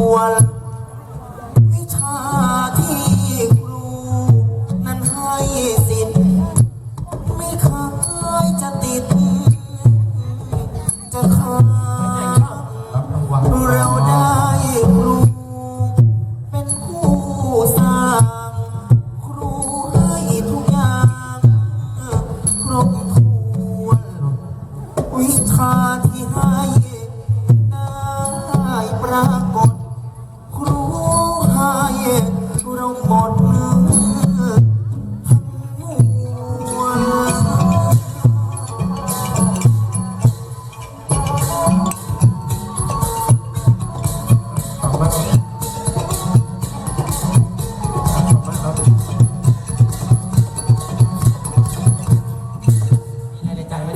ว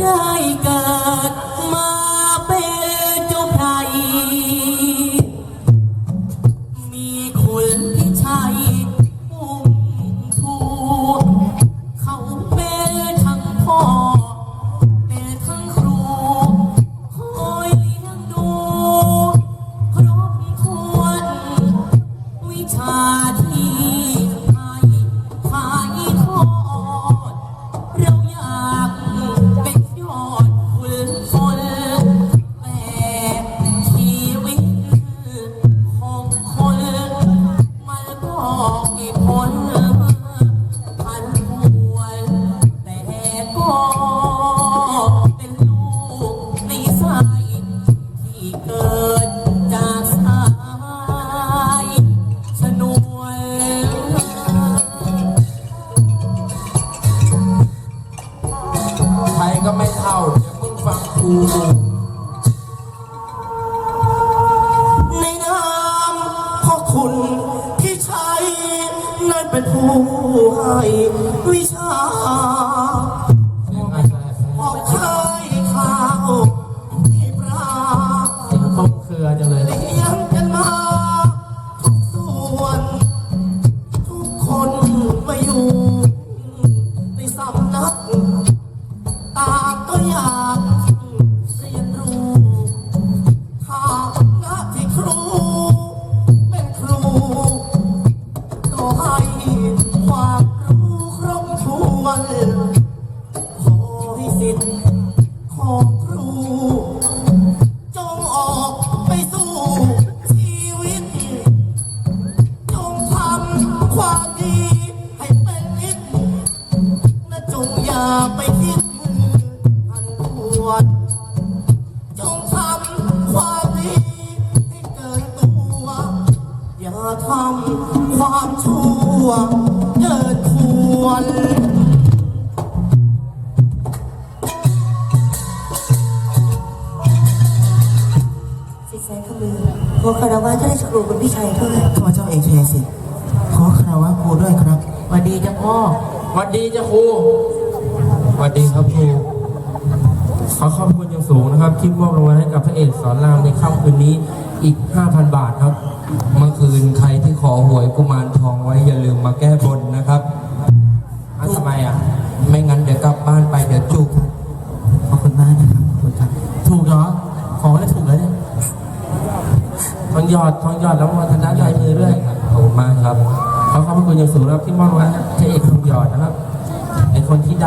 อ ในนามพ่อคุณพี่ชายนั่นเป็นผู้ให้วิชา ให้ความรู้ครบถ้วนขอให้สิทธิ์ของครู จงออกไปสู่ชีวิต จงทำความดีให้เป็นนิดและจงอย่าไปคิดหันปวดาทำความชั่วเกินควรสิทธิ์แสนขมือขอคารวะท่านราชครูคุณพี่ชัยด้วยข้าพเจ้าเอกเทสิทธิ์ขอคารวะครูด้วยครับวัสดีจ้าพ่อวัสดีจ้าครูวัสดีครับครูขอขอบคุณอย่างสูงนะครับ ที่มอบรางวัลให้กับพระเอกสอนรามในค่ำคืนนี้อีก 5,000 บาทครับมื่อคืนใครที่ขอ หวยกุมารทองไว้อย่าลืมมาแก้บนนะครับอ้าวทำไมอะ ไม่งั้นเดี๋ยวกลับบ้านไปเดี๋ยวจุกขอบคุณมากนะครับขอบคุณครับ ถูกเหรอ ของได้ถูกแล้วเนี่ยทองหยอดทองหยอดแล้ววัฒนใจมือด้วยขอบคุณมากครับขอขอบคุณอย่างสูงนะครับที่มอบรางวัลให้พระเอกทองหยอดนะครับเป็นคนที่ดัง